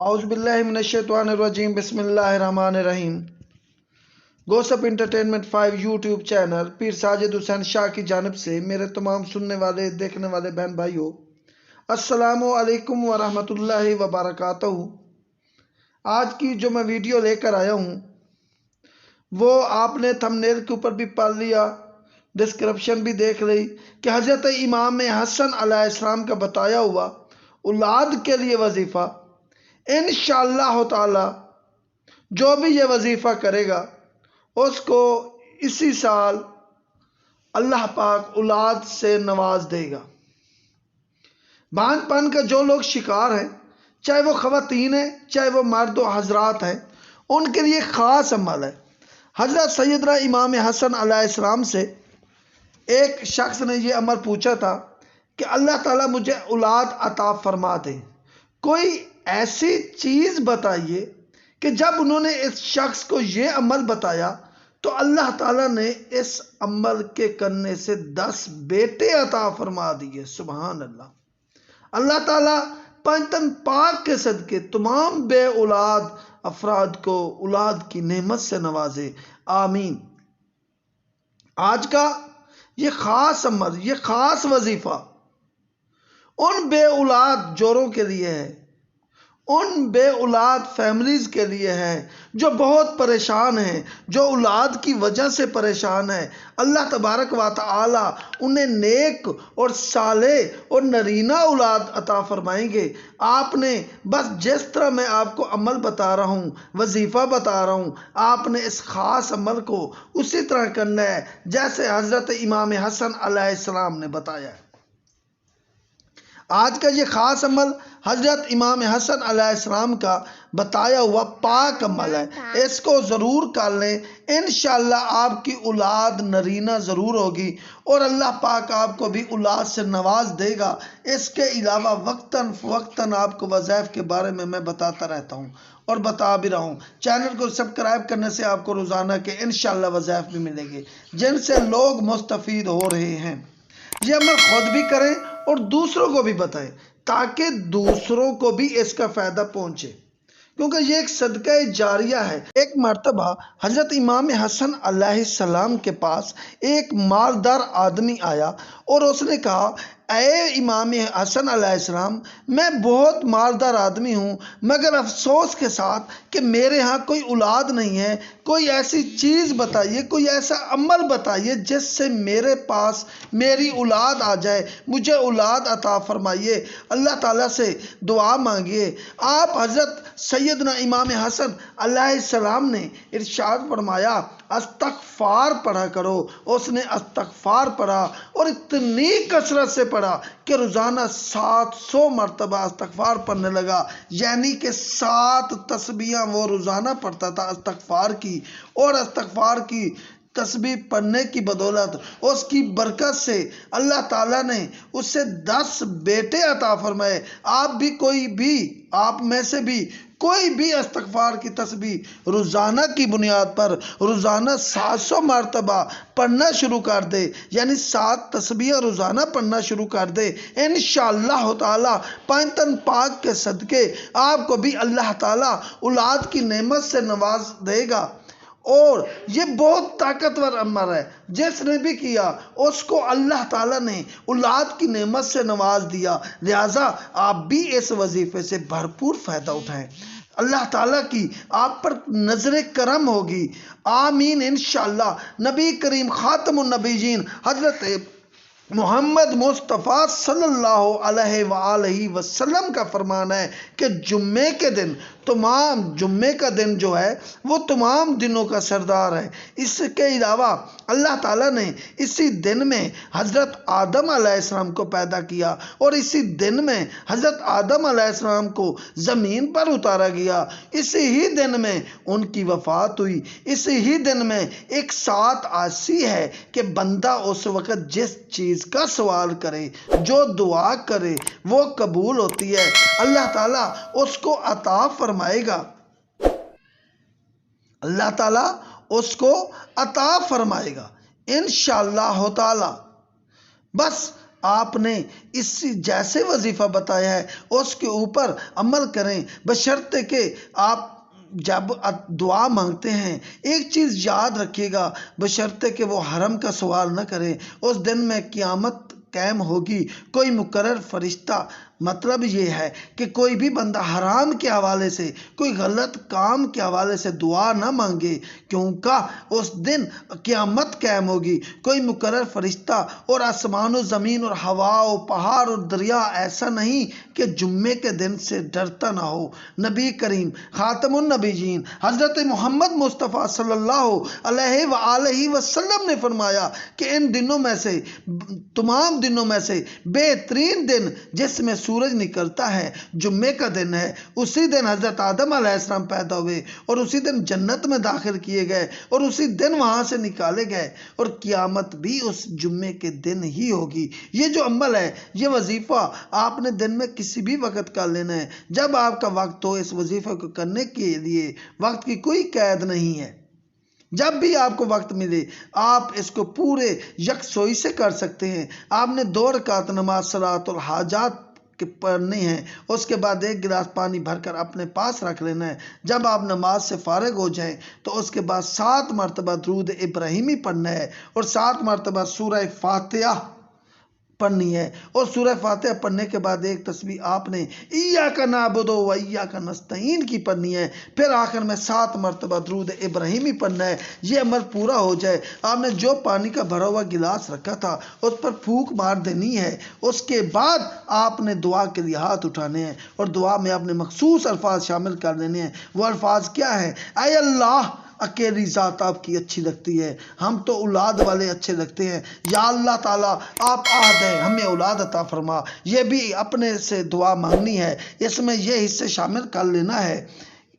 आउज़बिल्लिमिनशैतानिर्रजीम बिस्मिल्लाहिर्रहमानिर्रहीम gossip entertainment five YouTube channel Pir Sajid Hussain Shah की जानब से मेरे तमाम सुनने वाले, देखने वाले बहन भाइयों, अस्सलामु अलैकुम व रहमतुल्लाहि आज की जो मैं वीडियो लेकर आया हूँ, वो आपने थंबनेल के ऊपर भी पढ़ लिया डिस्क्रिप्शन भी देख ली कि हज़रत इमाम हसन अलैहिस्सलाम का बताया हुआ औलाद के लिए वजीफ़ा इन ताला, जो भी ये वजीफ़ा करेगा, उसको इसी साल अल्लाह पाक औलाद से नवाज़ देगा। बानपन का जो लोग शिकार हैं, चाहे वो ख़वातीन हैं, चाहे वो मर्द हजरात हैं, उनके लिए ख़ास अमल है। हज़रत सैदरा इमाम हसन अलैहिस्सलाम से एक शख्स ने ये अमल पूछा था कि अल्लाह ताला मुझे औलाद अता फरमा दे। कोई ऐसी चीज़ बताइए कि जब उन्होंने इस शख्स को ये अमल बताया तो अल्लाह ताला ने इस अमल के करने से दस बेटे अता फरमा दिए सुबहान अल्लाह अल्लाह ताला पंचतन पाक के सदके तमाम बे औलाद अफराद को, औलाद की नेमत से नवाजे। आमीन। आज का ये ख़ास अमल, ये ख़ास वजीफ़ा उन बे औलाद जोरों के लिए है उन बे औलाद फैमिलीज़ के लिए है, जो बहुत परेशान हैं, जो औलाद की वजह से परेशान है। अल्लाह तबारक व ताली उन्हें नेक और साले और नरीना औलाद अता फरमाएँगे। आपने बस जिस तरह मैं आपको अमल बता रहा हूँ, वजीफ़ा बता रहा हूँ, आपने इस ख़ास अमल को उसी तरह करना है, जैसे हज़रत इमाम हसन अलैहिस्सलाम ने बताया। आज का ये ख़ास अमल हज़रत इमाम हसन अलैहिस्सलाम का बताया हुआ पाक अमल है। इसको ज़रूर कर लें। इन आपकी औलाद नरीना ज़रूर होगी और अल्लाह पाक आपको भी औलाद से नवाज़ देगा। इसके अलावा वक्ता फ़वक्ता आपको वज़ैफ़ के बारे में मैं बताता रहता हूँ और बता भी रहा हूँ। चैनल को सब्सक्राइब करने से आपको रोज़ाना के इन वज़ैफ़ भी मिलेंगे जिनसे लोग मुस्तफ़ हो रहे हैं। ये अमल खुद भी करें और दूसरों को भी बताएँ, ताकि दूसरों को भी इसका फ़ायदा पहुँचे। क्योंकि ये एक सदका जारिया है। एक मरतबा हज़रत इमाम हसन सलाम के पास एक मालदार आदमी आया और उसने कहा ए इमाम हसन आसमाम मैं बहुत मालदार आदमी हूँ, मगर अफसोस के साथ कि मेरे यहाँ कोई औलाद नहीं है। कोई ऐसी चीज़ बताइए, कोई ऐसा अमल बताइए जिससे मेरे पास मेरी औलाद आ जाए। मुझे औलाद अता फरमाइए। अल्लाह ताला से दुआ मांगिए। आप हज़रत सैदना इमाम हसन सलाम ने इरशाद फरमाया, अस्तगफार पढ़ा करो। उसने अस्तगफार पढ़ा और इतनी कसरत से पढ़ा कि रोज़ाना सात सौ मरतबा अस्तगफार पढ़ने लगा। यानी कि सात तस्बियाँ वो रोज़ाना पढ़ता था अस्तगफार की। और अस्तगफार की तस्बी पढ़ने की बदौलत उसकी बरकत से अल्लाह ताला ने उससे दस बेटे अता फरमाए। आप भी कोई भी, आप में से भी कोई भी अस्तफार की तस्वीर रोज़ाना की बुनियाद पर रोज़ाना सात सौ मरतबा पढ़ना शुरू कर दे, यानी सात तस्वीर रोज़ाना पढ़ना शुरू कर दे। इन ताला, पंतन पाक के सदक़े आपको भी अल्लाह ताला औलाद की नेमत से नवाज़ देगा। और ये बहुत ताकतवर अमर है। जिसने भी किया, उसको अल्लाह ताला ने औलाद की नेमत से नवाज़ दिया। लिहाजा आप भी इस वजीफे से भरपूर फ़ायदा उठाएँ। अल्लाह ताला की आप पर नज़र करम होगी। आमीन इन नबी करीम ख़ातमनबीजीन हज़रत मोहम्मद मुस्तफ़ा सल्लल्लाहु अलैहि वसल्लम का फरमान है कि जुम्मे के दिन, तमाम जुम्मे का दिन जो है, वो तमाम दिनों का सरदार है। इसके अलावा अल्लाह ताला ने इसी दिन में हज़रत आदम आसमाम को पैदा किया और इसी दिन में हज़रत आदम आसमाम को ज़मीन पर उतारा गया। इसी ही दिन में उनकी वफ़ात हुई। इसी ही दिन में एक साथ आसी है कि बंदा उस वक़्त जिस चीज़ का सवाल करे, जो दुआ करे, वो कबूल होती है। अल्लाह ताला उसको अता फरमाएगा। अल्लाह ताला उसको अता फरमाएगा। इन ताला। बस आपने इस जैसे वजीफ़ा बताया है, उसके ऊपर अमल करें, बशर्ते के आप जब दुआ मांगते हैं, एक चीज़ याद रखिएगा, बशर्ते कि वो हरम का सवाल न करें। उस दिन में क़यामत कैम होगी, कोई मुकर फरिश्ता मतलब ये है कि कोई भी बंदा हराम के हवाले से, कोई गलत काम के हवाले से दुआ ना मांगे, क्योंकि उस दिन क़यामत कैम होगी। कोई मुकर फरिश्ता और आसमान और ज़मीन और हवा और पहाड़ और दरिया ऐसा नहीं कि जुम्मे के दिन से डरता ना हो। नबी करीम ख़ातमनबीजीन हज़रत मोहम्मद मुस्तफ़ा सल्ला वसलम ने फरमाया कि इन दिनों में से, तमाम दिनों में से बेहतरीन दिन जिसमें सूरज निकलता है जुम्मे का दिन है, उसी दिन हज़रत आदम आसमाम पैदा हुए और उसी दिन जन्नत में दाखिल किए गए और उसी दिन वहाँ से निकाले गए और क़ियामत भी उस जुम्मे के दिन ही होगी। ये जो अमल है, ये वजीफ़ा आपने दिन में किसी भी वक्त कर लेना है। जब आपका वक्त हो इस वजीफ़े को करने के लिए, वक्त की कोई कैद नहीं है। जब भी आपको वक्त मिले, आप इसको पूरे यकसोई से कर सकते हैं। आपने दो रकात नमाज़, सलात और हाजात के पढ़नी है। उसके बाद एक गिलास पानी भरकर अपने पास रख लेना है। जब आप नमाज़ से फारग हो जाएँ तो उसके बाद सात मरतबा दरूद इब्राहिमी पढ़ना है और सात मरतबा सूरह फातिहा पढ़नी है। और सूरह फातह पढ़ने के बाद एक तस्वीर आपने ईया का नाबुदो वैया का नस्तीन की पढ़नी है। फिर आखिर में सात मरतबा द्रूद इब्राहिमी पढ़ना है। ये अमल पूरा हो जाए। आपने जो पानी का भरा हुआ गिलास रखा था, उस पर फूक मार देनी है। उसके बाद आपने दुआ के लिए हाथ उठाने हैं। और दुआ में आपने मखसूस अल्फाज शामिल कर देने हैं। वो अल्फाज क्या है? अल्लाह अकेली ज़ात आपकी अच्छी लगती है। हम तो औलाद वाले अच्छे लगते हैं। या अल्लाह ताला, आप आहद हैं, हमें औलाद अता फरमा। ये भी अपने से दुआ मांगनी है। इसमें यह हिस्से शामिल कर लेना है।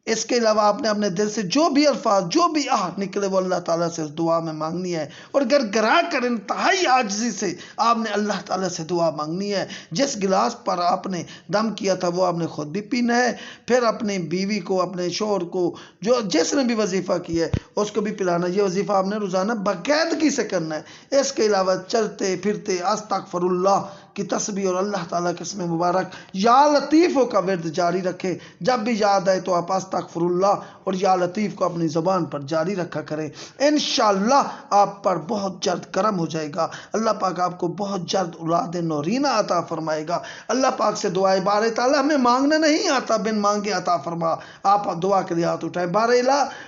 इसके अलावा आपने अपने दिल से जो भी अल्फाज, जो भी आह निकले, वो अल्लाह ताला से दुआ में मांगनी है। और घर गरा कर इंतहाई आजजी से, आपने अल्लाह ताला से दुआ मांगनी है। जिस गिलास पर आपने दम किया था, वो आपने ख़ुद भी पीना है। फिर अपनी बीवी को, अपने शोर को, जो जिसने भी वजीफ़ा किया है, उसको भी पिलाना ये वजीफ़ा आपने रोज़ाना बाकायदगी से करना है। इसके अलावा चलते फिरते तक फरुल्ला की तस्वीर और अल्लाह ताला के इसमें मुबारक या लतीफ़ों का वर्द जारी रखे। जब भी याद आए तो आप अस्तफ़रुल्ला और या लतीफ़ को अपनी ज़बान पर जारी रखा करें। इन आप पर बहुत जल्द करम हो जाएगा। अल्लाह पाक आपको बहुत जल्द उलाद नौरीना अता फरमाएगा। अल्लाह पाक से दुआ बार ताला हमें मांगना नहीं आता। बिन मांगे अता फरमा। आप दुआ के लिए हाथ उठाए। बार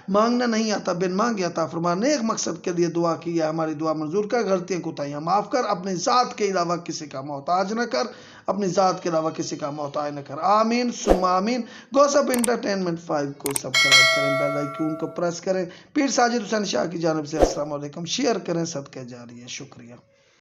मांगना नहीं आता। बिन मांगे अता फरमा। नेक मकसद के लिए दुआ की है। हमारी दुआ मंजूर कर। गलतियाँ कोताहियाँ माफ़ कर। अपने ज़ात के अलावा किसी का मोहताज न कर, अपनी ज़ात के अलावा किसी का मोहताज न कर। आमीन सुम आमीन। गोसप इंटरटेनमेंट फाइव को सब्सक्राइब करें बेल आइकन को प्रेस करें। पीर साजिद हुसैन शाह की जानब से वालेकुम। शेयर करें, सदके जारी है। शुक्रिया।